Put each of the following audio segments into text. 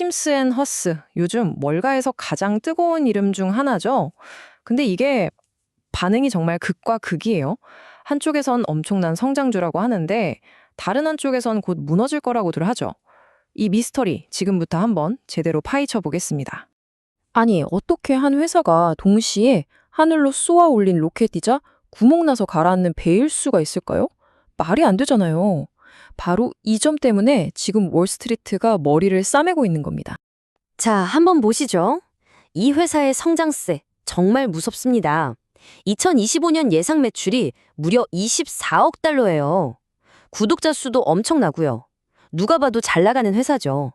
힘스 앤 허스. 요즘 월가에서 가장 뜨거운 이름 중 하나죠. 근데 이게 반응이 정말 극과 극이에요. 한쪽에선 엄청난 성장주라고 하는데 다른 한쪽에선 곧 무너질 거라고들 하죠. 이 미스터리 지금부터 한번 제대로 파헤쳐 보겠습니다. 아니, 어떻게 한 회사가 동시에 하늘로 쏘아 올린 로켓이자 구멍 나서 가라앉는 배일 수가 있을까요? 말이 안 되잖아요. 바로 이 점 때문에 지금 월스트리트가 머리를 싸매고 있는 겁니다. 자, 한번 보시죠. 이 회사의 성장세 정말 무섭습니다. 2025년 예상 매출이 무려 24억 달러예요. 구독자 수도 엄청나고요. 누가 봐도 잘 나가는 회사죠.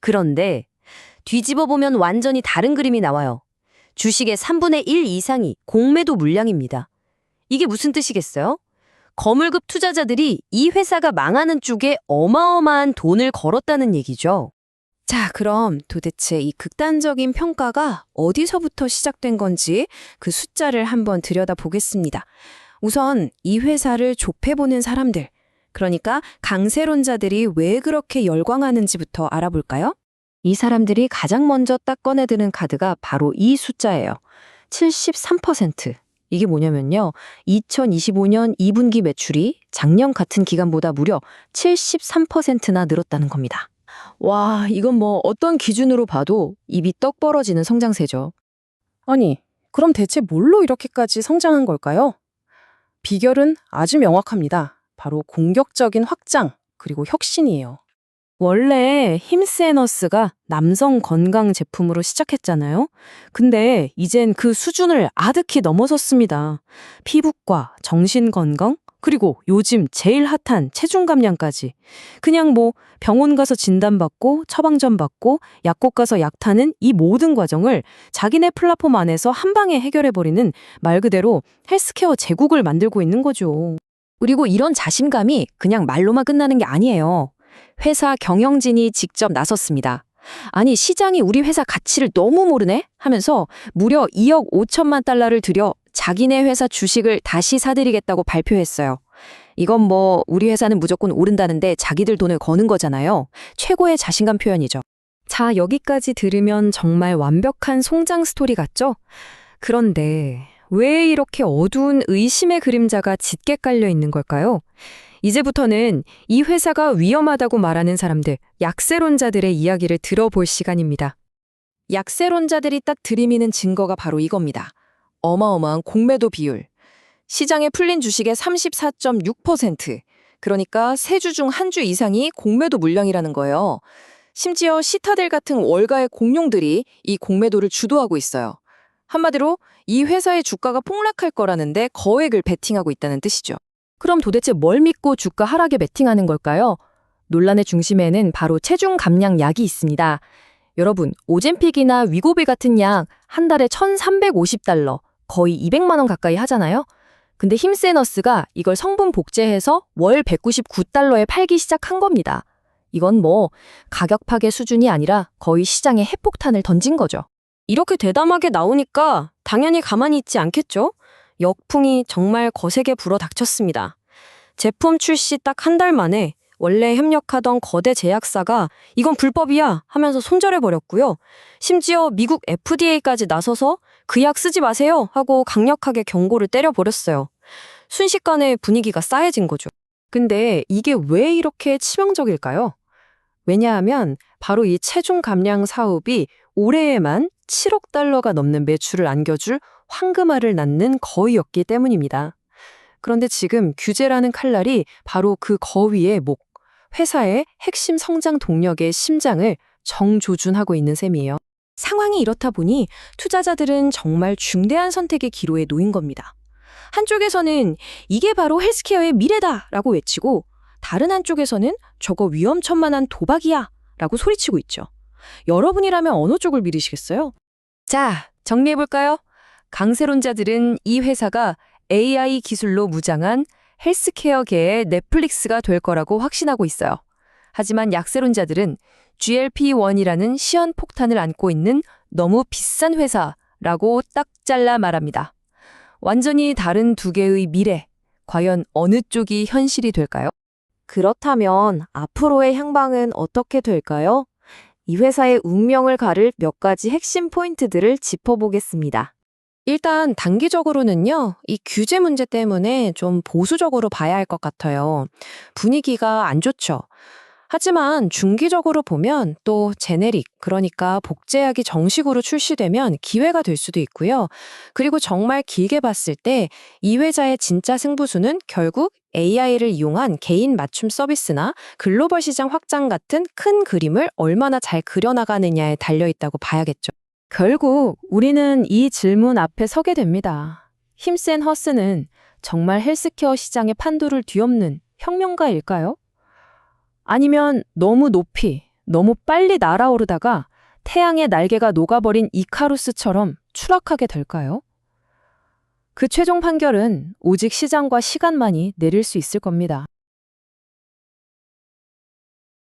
그런데 뒤집어 보면 완전히 다른 그림이 나와요. 주식의 3분의 1 이상이 공매도 물량입니다. 이게 무슨 뜻이겠어요? 거물급 투자자들이 이 회사가 망하는 쪽에 어마어마한 돈을 걸었다는 얘기죠. 자, 그럼 도대체 이 극단적인 평가가 어디서부터 시작된 건지 그 숫자를 한번 들여다보겠습니다. 우선 이 회사를 좁혀보는 사람들, 그러니까 강세론자들이 왜 그렇게 열광하는지부터 알아볼까요? 이 사람들이 가장 먼저 딱 꺼내드는 카드가 바로 이 숫자예요. 73%. 이게 뭐냐면요. 2025년 2분기 매출이 작년 같은 기간보다 무려 73%나 늘었다는 겁니다. 와, 이건 뭐 어떤 기준으로 봐도 입이 떡 벌어지는 성장세죠. 아니, 그럼 대체 뭘로 이렇게까지 성장한 걸까요? 비결은 아주 명확합니다. 바로 공격적인 확장, 그리고 혁신이에요. 원래 힘스에너스가 남성 건강 제품으로 시작했잖아요. 근데 이젠 그 수준을 아득히 넘어섰습니다. 피부과, 정신 건강, 그리고 요즘 제일 핫한 체중 감량까지. 그냥 뭐 병원 가서 진단받고 처방전 받고 약국 가서 약 타는 이 모든 과정을 자기네 플랫폼 안에서 한 방에 해결해버리는 말 그대로 헬스케어 제국을 만들고 있는 거죠. 그리고 이런 자신감이 그냥 말로만 끝나는 게 아니에요. 회사 경영진이 직접 나섰습니다. 아니, 시장이 우리 회사 가치를 너무 모르네? 하면서 무려 2억 5천만 달러를 들여 자기네 회사 주식을 다시 사들이겠다고 발표했어요. 이건 뭐, 우리 회사는 무조건 오른다는데 자기들 돈을 거는 거잖아요. 최고의 자신감 표현이죠. 자, 여기까지 들으면 정말 완벽한 송장 스토리 같죠? 그런데 왜 이렇게 어두운 의심의 그림자가 짙게 깔려 있는 걸까요? 이제부터는 이 회사가 위험하다고 말하는 사람들, 약세론자들의 이야기를 들어볼 시간입니다. 약세론자들이 딱 들이미는 증거가 바로 이겁니다. 어마어마한 공매도 비율. 시장에 풀린 주식의 34.6%. 그러니까 세 주 중 한 주 이상이 공매도 물량이라는 거예요. 심지어 시타델 같은 월가의 공룡들이 이 공매도를 주도하고 있어요. 한마디로 이 회사의 주가가 폭락할 거라는데 거액을 베팅하고 있다는 뜻이죠. 그럼 도대체 뭘 믿고 주가 하락에 베팅하는 걸까요? 논란의 중심에는 바로 체중 감량 약이 있습니다. 여러분, 오젠픽이나 위고비 같은 약 한 달에 1,350달러, 거의 200만 원 가까이 하잖아요. 근데 힘세너스가 이걸 성분 복제해서 월 199달러에 팔기 시작한 겁니다. 이건 뭐 가격 파괴 수준이 아니라 거의 시장에 핵폭탄을 던진 거죠. 이렇게 대담하게 나오니까 당연히 가만히 있지 않겠죠? 역풍이 정말 거세게 불어 닥쳤습니다. 제품 출시 딱 한 달 만에 원래 협력하던 거대 제약사가 이건 불법이야 하면서 손절해버렸고요. 심지어 미국 FDA까지 나서서 그 약 쓰지 마세요 하고 강력하게 경고를 때려버렸어요. 순식간에 분위기가 싸해진 거죠. 근데 이게 왜 이렇게 치명적일까요? 왜냐하면 바로 이 체중 감량 사업이 올해에만 7억 달러가 넘는 매출을 안겨줄 황금알을 낳는 거위였기 때문입니다. 그런데 지금 규제라는 칼날이 바로 그 거위의 목, 회사의 핵심 성장 동력의 심장을 정조준하고 있는 셈이에요. 상황이 이렇다 보니 투자자들은 정말 중대한 선택의 기로에 놓인 겁니다. 한쪽에서는 이게 바로 헬스케어의 미래다 라고 외치고 다른 한쪽에서는 저거 위험천만한 도박이야 라고 소리치고 있죠. 여러분이라면 어느 쪽을 믿으시겠어요? 자, 정리해볼까요? 강세론자들은 이 회사가 AI 기술로 무장한 헬스케어계의 넷플릭스가 될 거라고 확신하고 있어요. 하지만 약세론자들은 GLP-1이라는 시연폭탄을 안고 있는 너무 비싼 회사라고 딱 잘라 말합니다. 완전히 다른 두 개의 미래, 과연 어느 쪽이 현실이 될까요? 그렇다면 앞으로의 향방은 어떻게 될까요? 이 회사의 운명을 가를 몇 가지 핵심 포인트들을 짚어보겠습니다. 일단 단기적으로는요, 이 규제 문제 때문에 좀 보수적으로 봐야 할 것 같아요. 분위기가 안 좋죠. 하지만 중기적으로 보면 또 제네릭, 그러니까 복제약이 정식으로 출시되면 기회가 될 수도 있고요. 그리고 정말 길게 봤을 때 이 회사의 진짜 승부수는 결국 AI를 이용한 개인 맞춤 서비스나 글로벌 시장 확장 같은 큰 그림을 얼마나 잘 그려나가느냐에 달려 있다고 봐야겠죠. 결국 우리는 이 질문 앞에 서게 됩니다. 힘센 허스는 정말 헬스케어 시장의 판도를 뒤엎는 혁명가일까요? 아니면 너무 높이, 너무 빨리 날아오르다가 태양의 날개가 녹아버린 이카루스처럼 추락하게 될까요? 그 최종 판결은 오직 시장과 시간만이 내릴 수 있을 겁니다.